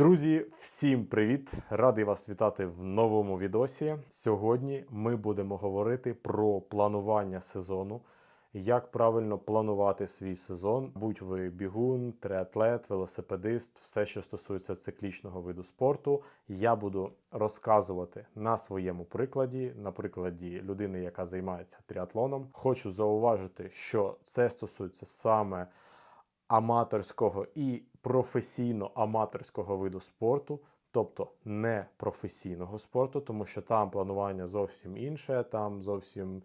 Друзі, всім привіт! Радий вас вітати в новому відосі. Сьогодні ми будемо говорити про планування сезону, як правильно планувати свій сезон, будь ви бігун, триатлет, велосипедист, все, що стосується циклічного виду спорту. Я буду розказувати на своєму прикладі, на прикладі людини, яка займається тріатлоном. Хочу зауважити, що це стосується саме аматорського і професійно-аматорського виду спорту, тобто не професійного спорту, тому що там планування зовсім інше, там зовсім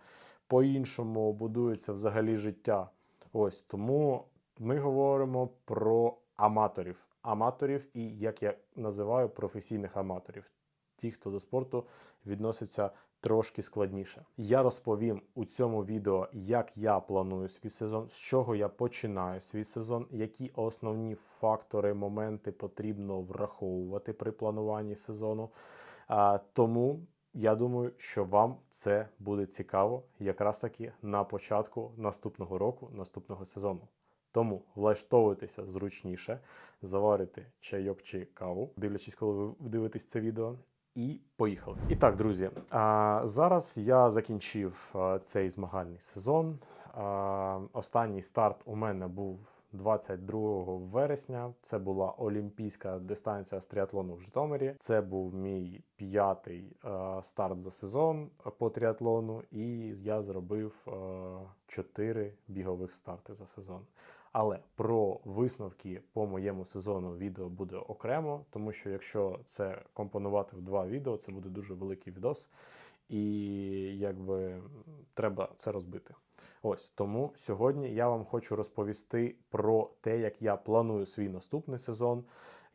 по-іншому будується взагалі життя. Ось тому ми говоримо про аматорів. Аматорів і, як я називаю, професійних аматорів. Ті, хто до спорту відноситься трошки складніше. Я розповім у цьому відео, як я планую свій сезон, з чого я починаю свій сезон, які основні фактори, моменти потрібно враховувати при плануванні сезону. А, тому я думаю, що вам це буде цікаво якраз таки на початку наступного року, наступного сезону. Тому влаштовуйтеся зручніше, заварити чайок чи каву, дивлячись, коли ви дивитесь це відео. І поїхали. І так, друзі, зараз я закінчив цей змагальний сезон. Останній старт у мене був 22 вересня. Це була олімпійська дистанція з тріатлону в Житомирі. Це був мій п'ятий старт за сезон по тріатлону, і я зробив чотири бігових старти за сезон. Але про висновки по моєму сезону відео буде окремо, тому що якщо це компонувати в два відео, це буде дуже великий відос, і якби треба це розбити. Ось тому сьогодні я вам хочу розповісти про те, як я планую свій наступний сезон,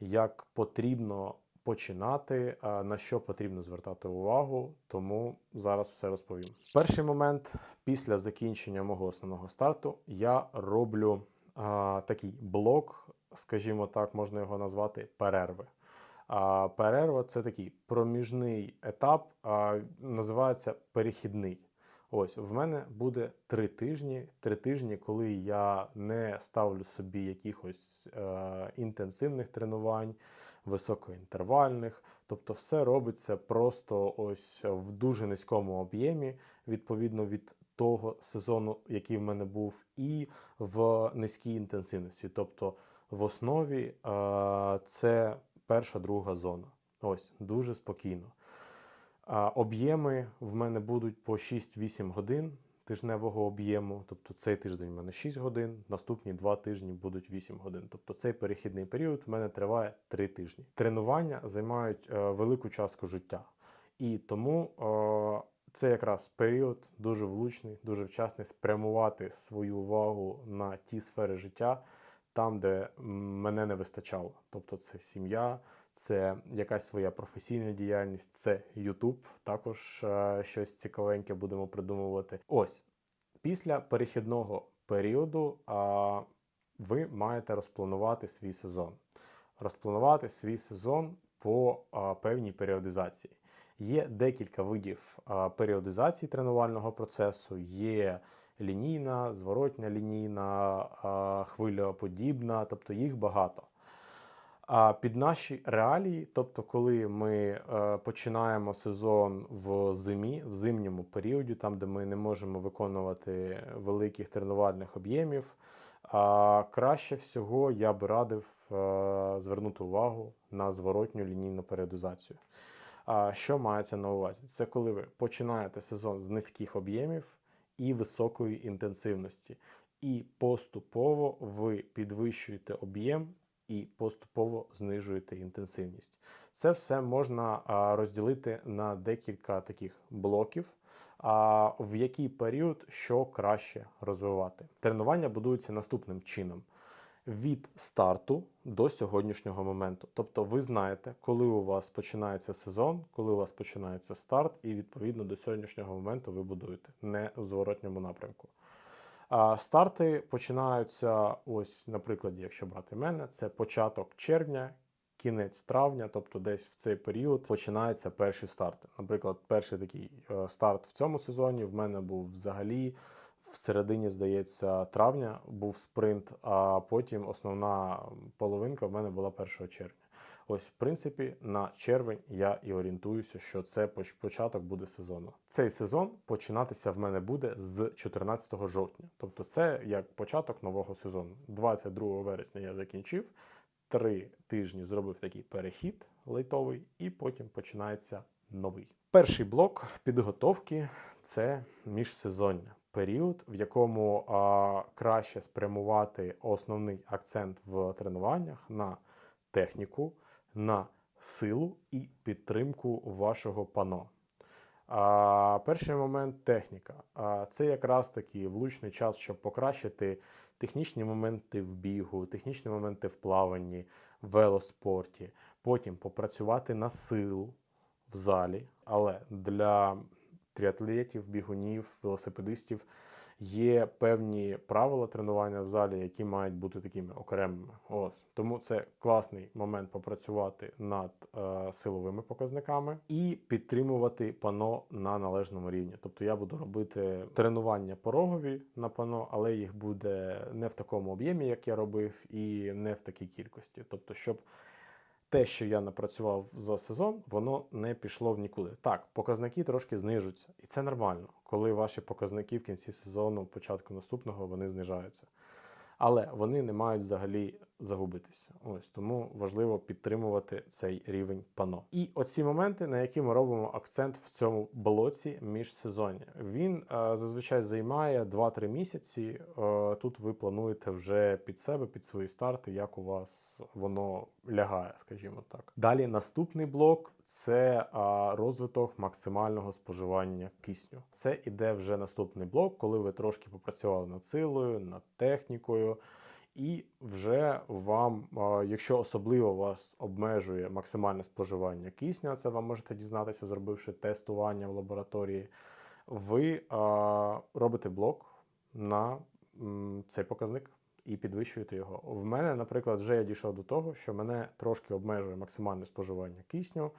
як потрібно починати, на що потрібно звертати увагу. Тому зараз все розповім. Перший момент після закінчення мого основного старту я роблю такий блок, скажімо так, можна його назвати перерви. Перерва це такий проміжний етап, називається перехідний. Ось в мене буде три тижні. Три тижні, коли я не ставлю собі якихось е, інтенсивних тренувань, високоінтервальних. Тобто, все робиться просто ось в дуже низькому об'ємі, відповідно від того сезону, який в мене був, і в низькій інтенсивності. Тобто в основі е, це перша друга зона. Ось дуже спокійно. А Об'єми в мене будуть по 6-8 годин тижневого об'єму. Тобто цей тиждень в мене 6 годин, наступні 2 тижні будуть 8 годин. Тобто цей перехідний період в мене триває 3 тижні. Тренування займають е, велику частку життя. І тому е, це якраз період дуже влучний, дуже вчасний спрямувати свою увагу на ті сфери життя, там, де мене не вистачало. Тобто це сім'я, це якась своя професійна діяльність, це Ютуб, також е, щось цікавеньке будемо придумувати. Ось після перехідного періоду а, ви маєте розпланувати свій сезон. Розпланувати свій сезон по а, певній періодизації. Є декілька видів періодизації тренувального процесу. Є лінійна, зворотня лінійна, хвилеподібна, тобто їх багато. А під наші реалії, тобто, коли ми е, починаємо сезон в зимі, в зимньому періоді, там де ми не можемо виконувати великих тренувальних об'ємів, краще всього я би радив е, звернути увагу на зворотню лінійну періодизацію. А що мається на увазі? Це коли ви починаєте сезон з низьких об'ємів і високої інтенсивності, і поступово ви підвищуєте об'єм і поступово знижуєте інтенсивність. Це все можна розділити на декілька таких блоків, в який період що краще розвивати. Тренування будується наступним чином. Від старту до сьогоднішнього моменту. Тобто ви знаєте, коли у вас починається сезон, коли у вас починається старт, і відповідно до сьогоднішнього моменту ви будуєте не в зворотньому напрямку. Старти починаються, ось, наприклад, якщо брати мене, це початок червня, кінець травня, тобто десь в цей період починаються перші старти. Наприклад, перший такий е, старт в цьому сезоні в мене був взагалі. В середині, здається, травня був спринт, а потім основна половинка в мене була 1 червня. Ось, в принципі, на червень я і орієнтуюся, що це поч- початок буде сезону. Цей сезон починатися в мене буде з 14 жовтня. Тобто, це як початок нового сезону. 22 вересня я закінчив. Три тижні зробив такий перехід лейтовий, і потім починається новий. Перший блок підготовки це міжсезоння. Період, в якому а, краще спрямувати основний акцент в тренуваннях на техніку, на силу і підтримку вашого пано. А, перший момент техніка. А, це якраз таки влучний час, щоб покращити технічні моменти в бігу, технічні моменти в плаванні, в велоспорті. Потім попрацювати на силу в залі. Але для тріатлетів, бігунів, велосипедистів є певні правила тренування в залі, які мають бути такими окремими. Ось тому це класний момент попрацювати над е, силовими показниками і підтримувати пано на належному рівні. Тобто я буду робити тренування порогові на пано, але їх буде не в такому об'ємі, як я робив, і не в такій кількості. Тобто, щоб те, що я напрацював за сезон, воно не пішло в нікуди. Так, показники трошки знижуються, і це нормально, коли ваші показники в кінці сезону, початку наступного, вони знижаються. Але вони не мають взагалі загубитися. Ось тому важливо підтримувати цей рівень пано. І оці моменти, на які ми робимо акцент в цьому блоці міжсезоння. Він е, зазвичай займає 2-3 місяці. Е, тут ви плануєте вже під себе, під свої старти, як у вас воно лягає, скажімо так. Далі наступний блок це а, розвиток максимального споживання кисню. Це іде вже наступний блок, коли ви трошки попрацювали над силою, над технікою. І вже вам, якщо особливо вас обмежує максимальне споживання кисню, це вам можете дізнатися, зробивши тестування в лабораторії, ви робите блок на цей показник і підвищуєте його. В мене, наприклад, вже я дійшов до того, що мене трошки обмежує максимальне споживання кисню.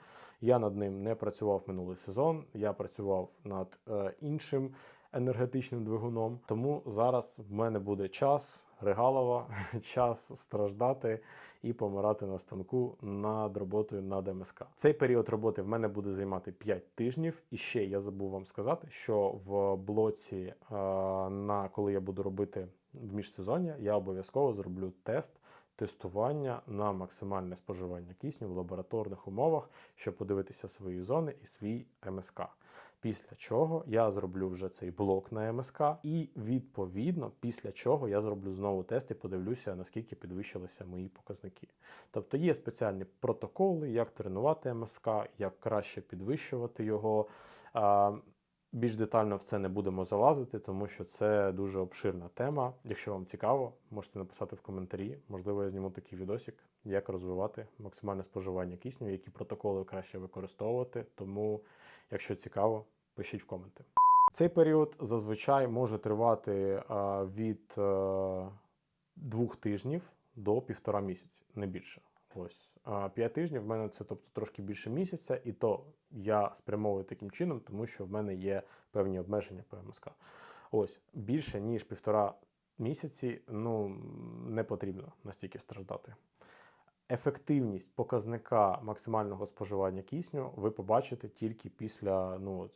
Я над ним не працював минулий сезон, я працював над е, іншим енергетичним двигуном. Тому зараз в мене буде час регалова, час страждати і помирати на станку над роботою над МСК. Цей період роботи в мене буде займати 5 тижнів. І ще я забув вам сказати, що в блоці, е, на коли я буду робити в міжсезоння, я обов'язково зроблю тест тестування на максимальне споживання кисню в лабораторних умовах, щоб подивитися свої зони і свій МСК. Після чого я зроблю вже цей блок на МСК, і відповідно після чого я зроблю знову тест і подивлюся, наскільки підвищилися мої показники. Тобто є спеціальні протоколи, як тренувати МСК, як краще підвищувати його. Більш детально в це не будемо залазити, тому що це дуже обширна тема. Якщо вам цікаво, можете написати в коментарі. Можливо, я зніму такий відосик, як розвивати максимальне споживання кисню, які протоколи краще використовувати. Тому, якщо цікаво, пишіть в коменти. Цей період зазвичай може тривати від двох тижнів до півтора місяці, не більше. Ось п'ять тижнів в мене це тобто трошки більше місяця, і то я спрямовую таким чином, тому що в мене є певні обмеження по МСК. Ось більше ніж півтора місяці, ну не потрібно настільки страждати. Ефективність показника максимального споживання кисню ви побачите тільки після ну,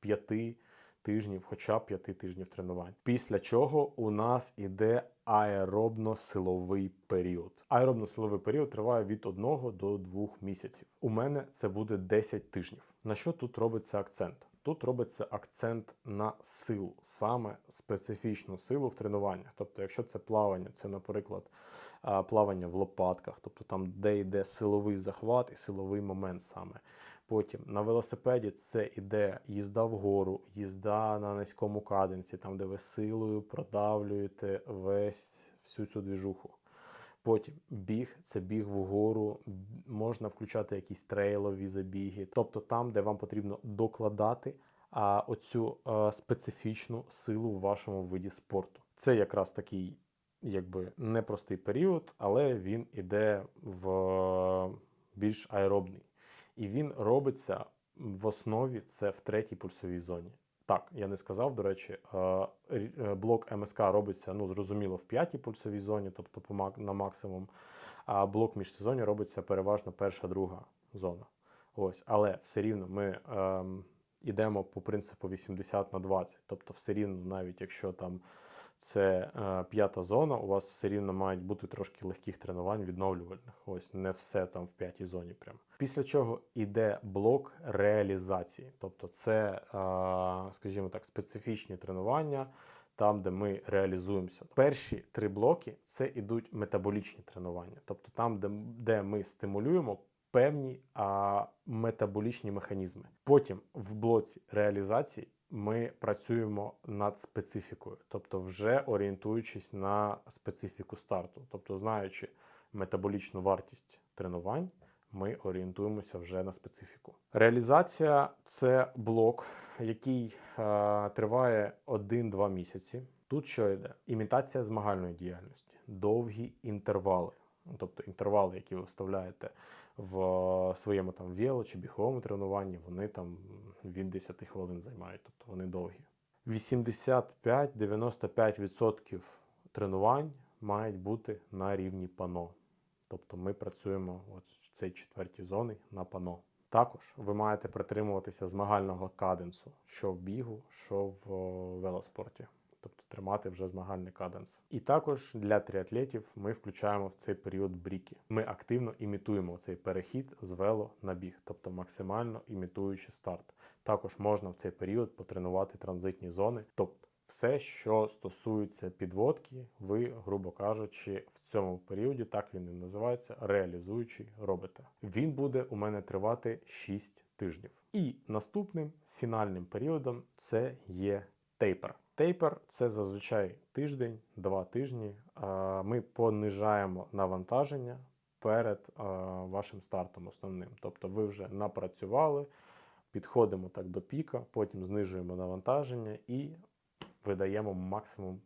п'яти тижнів, хоча б п'яти тижнів тренувань. Після чого у нас іде аеробно-силовий період. Аеробно-силовий період триває від 1 до 2 місяців. У мене це буде 10 тижнів. На що тут робиться акцент? Тут робиться акцент на силу, саме специфічну силу в тренуваннях. Тобто, якщо це плавання, це, наприклад, плавання в лопатках, тобто там, де йде силовий захват і силовий момент саме. Потім на велосипеді це іде їзда вгору, їзда на низькому каденсі, там, де ви силою продавлюєте весь всю цю двіжуху. Потім біг це біг вгору, можна включати якісь трейлові забіги, тобто там, де вам потрібно докладати а, оцю а, специфічну силу в вашому виді спорту. Це якраз такий, якби непростий період, але він іде в більш аеробний. І він робиться в основі це в третій пульсовій зоні. Так, я не сказав, до речі, е, е, блок МСК робиться, ну, зрозуміло, в п'ятій пульсовій зоні, тобто на максимум. а блок міжсезоння робиться переважно перша, друга зона. Ось, але все рівно ми ем, йдемо по принципу 80 на 20. Тобто, все рівно, навіть якщо там це е, п'ята зона, у вас все рівно мають бути трошки легких тренувань відновлювальних. Ось не все там в п'ятій зоні. Прямо. Після чого йде блок реалізації. Тобто, це, е, скажімо так, специфічні тренування. Там, де ми реалізуємося, перші три блоки це ідуть метаболічні тренування, тобто там, де, де ми стимулюємо певні а, метаболічні механізми. Потім в блоці реалізації ми працюємо над специфікою, тобто вже орієнтуючись на специфіку старту, тобто знаючи метаболічну вартість тренувань. Ми орієнтуємося вже на специфіку. Реалізація це блок, який е, триває 1-2 місяці. Тут що йде? Імітація змагальної діяльності, довгі інтервали, тобто інтервали, які ви вставляєте в своєму там вело чи біговому тренуванні, вони там від 10 хвилин займають, тобто вони довгі. 85-95% тренувань мають бути на рівні пано. Тобто ми працюємо от в цій четвертій зоні на пано. Також ви маєте притримуватися змагального каденсу, що в бігу, що в велоспорті. Тримати вже змагальний каденс. І також для тріатлетів ми включаємо в цей період бріки. Ми активно імітуємо цей перехід з вело на біг, тобто максимально імітуючи старт. Також можна в цей період потренувати транзитні зони. Тобто все, що стосується підводки, ви, грубо кажучи, в цьому періоді, так він і називається, реалізуючий робите. Він буде у мене тривати 6 тижнів. І наступним фінальним періодом це є тейпер. Тейпер це зазвичай тиждень, два тижні. Ми понижаємо навантаження перед вашим стартом основним. Тобто ви вже напрацювали, підходимо так до піка, потім знижуємо навантаження і видаємо максимум,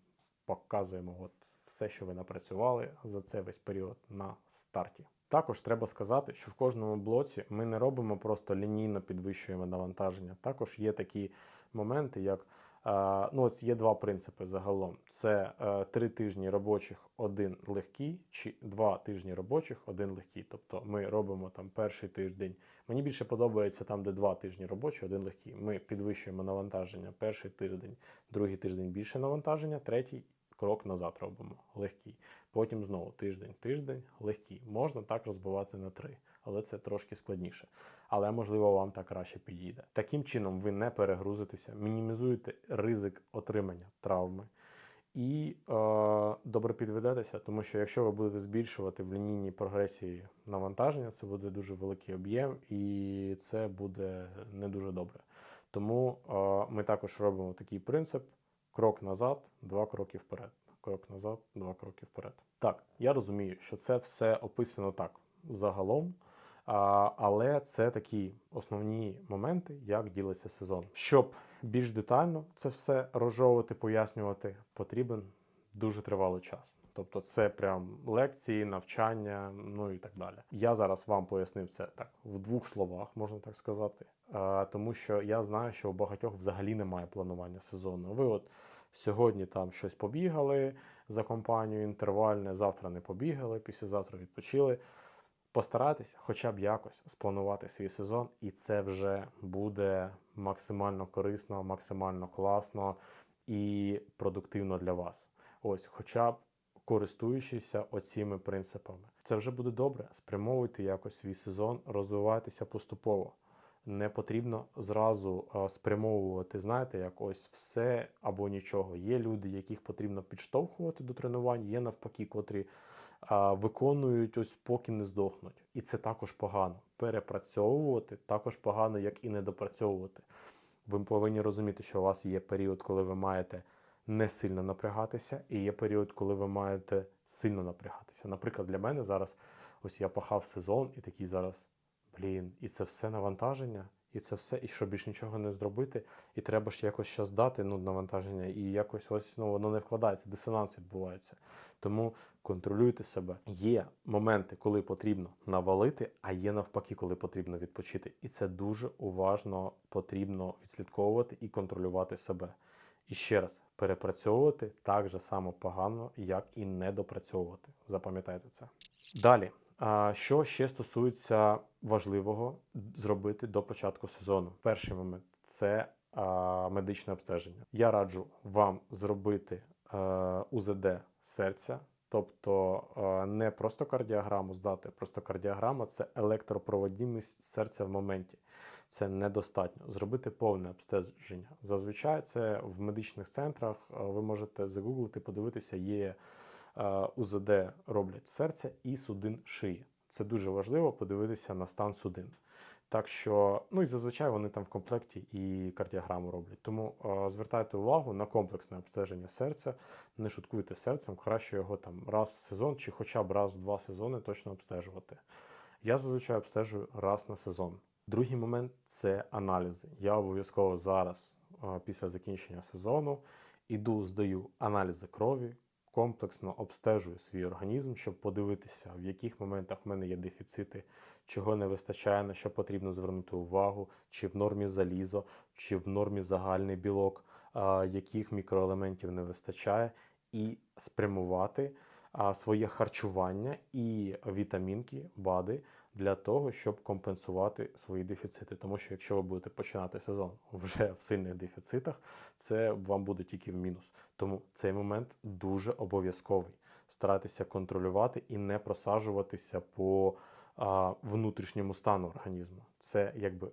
показуємо от все, що ви напрацювали за цей весь період на старті. Також треба сказати, що в кожному блоці ми не робимо просто лінійно підвищуємо навантаження. Також є такі моменти, як ну, ось є два принципи загалом: це е, три тижні робочих, один легкий, чи два тижні робочих, один легкий. Тобто ми робимо там перший тиждень. Мені більше подобається там, де два тижні робочі, один легкий. Ми підвищуємо навантаження перший тиждень, другий тиждень більше навантаження, третій крок назад робимо легкий. Потім знову тиждень, тиждень, легкий. Можна так розбивати на три, але це трошки складніше. Але можливо вам так краще підійде. Таким чином ви не перегрузитеся, мінімізуєте ризик отримання травми. І е, добре підведетеся, тому що якщо ви будете збільшувати в лінійній прогресії навантаження, це буде дуже великий об'єм, і це буде не дуже добре. Тому е, ми також робимо такий принцип: крок назад, два кроки вперед. Крок назад, два кроки вперед. Так, я розумію, що це все описано так загалом. Але це такі основні моменти, як ділиться сезон. Щоб більш детально це все розжовувати, пояснювати, потрібен дуже тривалий час. Тобто, це прям лекції, навчання, ну і так далі. Я зараз вам пояснив це так в двох словах, можна так сказати. Тому що я знаю, що у багатьох взагалі немає планування сезону. Ви от сьогодні там щось побігали за компанію інтервальне, завтра не побігали, післязавтра відпочили. Постарайтеся хоча б якось спланувати свій сезон, і це вже буде максимально корисно, максимально класно і продуктивно для вас. Ось, хоча б користуючися оціми принципами. Це вже буде добре. Спрямовуйте якось свій сезон, розвивайтеся поступово. Не потрібно зразу спрямовувати, знаєте, як ось все або нічого. Є люди, яких потрібно підштовхувати до тренувань, є навпаки, котрі виконують ось поки не здохнуть. І це також погано. Перепрацьовувати також погано, як і недопрацьовувати. Ви повинні розуміти, що у вас є період, коли ви маєте не сильно напрягатися, і є період, коли ви маєте сильно напрягатися. Наприклад, для мене зараз ось я пахав сезон і такий зараз. Блін, і це все навантаження, і це все, і що більш нічого не зробити, і треба ж якось щас дати ну, навантаження, і якось ось ну, воно не вкладається, дисонанс відбувається. Тому контролюйте себе. Є моменти, коли потрібно навалити, а є навпаки, коли потрібно відпочити. І це дуже уважно потрібно відслідковувати і контролювати себе. І ще раз, перепрацьовувати так же само погано, як і недопрацьовувати. Запам'ятайте це. Далі, що ще стосується важливого зробити до початку сезону? Перший момент це медичне обстеження. Я раджу вам зробити е, УЗД серця. Тобто е, не просто кардіограму здати, просто кардіограма це електропроводність серця в моменті. Це недостатньо. Зробити повне обстеження. Зазвичай це в медичних центрах. е, Ви можете загуглити, подивитися, є УЗД роблять серця і судин шиї. Це дуже важливо подивитися на стан судин. Так що, ну і зазвичай вони там в комплекті і кардіограму роблять. Тому е, звертайте увагу на комплексне обстеження серця. Не шуткуйте серцем, краще його там раз в сезон чи хоча б раз в два сезони точно обстежувати. Я зазвичай обстежую раз на сезон. Другий момент це аналізи. Я обов'язково зараз, е, після закінчення сезону, іду, здаю аналізи крові, комплексно обстежую свій організм, щоб подивитися, в яких моментах в мене є дефіцити, чого не вистачає, на що потрібно звернути увагу, чи в нормі залізо, чи в нормі загальний білок, яких мікроелементів не вистачає, і спрямувати своє харчування і вітамінки, БАДи для того, щоб компенсувати свої дефіцити. Тому що якщо ви будете починати сезон вже в сильних дефіцитах, це вам буде тільки в мінус. Тому цей момент дуже обов'язковий. Старайтеся контролювати і не просаджуватися по а, внутрішньому стану організму. Це якби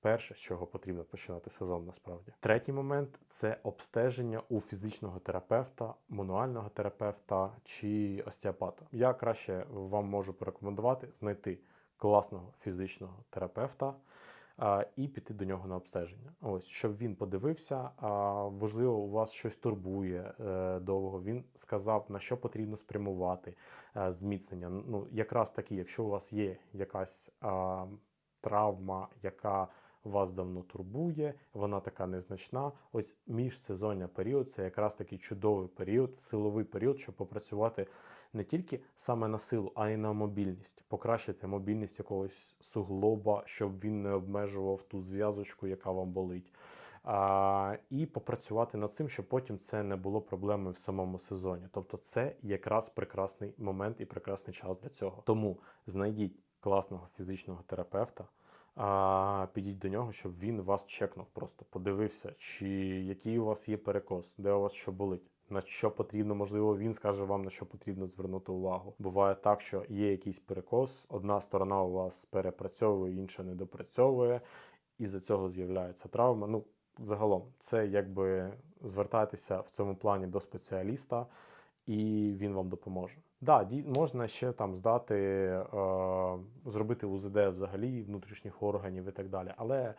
перше, з чого потрібно починати сезон насправді. Третій момент це обстеження у фізичного терапевта, мануального терапевта чи остеопата. Я краще вам можу порекомендувати знайти класного фізичного терапевта. І піти до нього на обстеження. Ось щоб він подивився. А можливо, у вас щось турбує е, довго. Він сказав, на що потрібно спрямувати е, зміцнення. Ну, якраз таки, якщо у вас є якась травма, яка вас давно турбує, вона така незначна. Ось міжсезоння період це якраз такий чудовий період, силовий період, щоб попрацювати не тільки саме на силу, а й на мобільність, покращити мобільність якогось суглоба, щоб він не обмежував ту зв'язочку, яка вам болить. А, і попрацювати над цим, щоб потім це не було проблемою в самому сезоні. Тобто, це якраз прекрасний момент і прекрасний час для цього. Тому знайдіть класного фізичного терапевта. А, підіть до нього, щоб він вас чекнув, просто подивився, чи який у вас є перекос, де у вас що болить, на що потрібно, можливо, він скаже вам, на що потрібно звернути увагу. Буває так, що є якийсь перекос, одна сторона у вас перепрацьовує, інша не допрацьовує, і за цього з'являється травма. Ну, загалом, це якби звертайтеся в цьому плані до спеціаліста, і він вам допоможе. Да, можна ще там здати, е, зробити УЗД взагалі внутрішніх органів і так далі. Але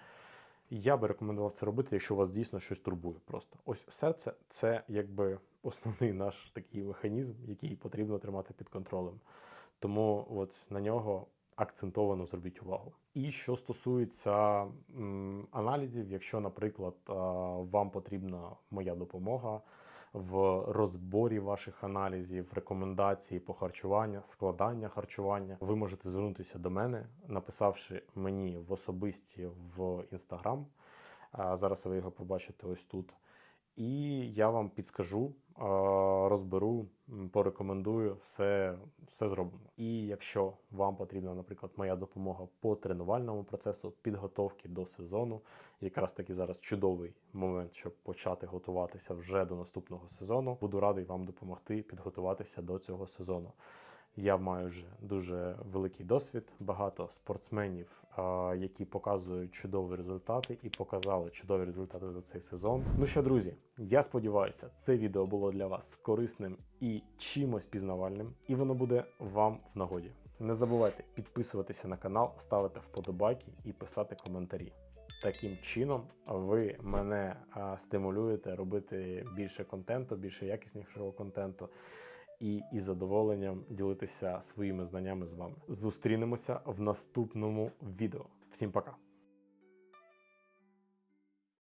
я би рекомендував це робити, якщо вас дійсно щось турбує. Просто ось серце це якби основний наш такий механізм, який потрібно тримати під контролем. Тому от на нього акцентовано зробіть увагу. І що стосується м, аналізів, якщо, наприклад, вам потрібна моя допомога в розборі ваших аналізів, рекомендації по харчуванню, складання харчування, ви можете звернутися до мене, написавши мені в особисті в інстаграм. Зараз ви його побачите ось тут. І я вам підскажу, розберу, порекомендую, все, все зробимо. І якщо вам потрібна, наприклад, моя допомога по тренувальному процесу підготовки до сезону, якраз таки зараз чудовий момент, щоб почати готуватися вже до наступного сезону. Буду радий вам допомогти підготуватися до цього сезону. Я маю вже дуже великий досвід, багато спортсменів, які показують чудові результати і показали чудові результати за цей сезон. Ну що, друзі, я сподіваюся, це відео було для вас корисним і чимось пізнавальним, і воно буде вам в нагоді. Не забувайте підписуватися на канал, ставити вподобайки і писати коментарі. Таким чином ви мене стимулюєте робити більше контенту, більше якіснішого контенту і із задоволенням ділитися своїми знаннями з вами. Зустрінемося в наступному відео. Всім пока!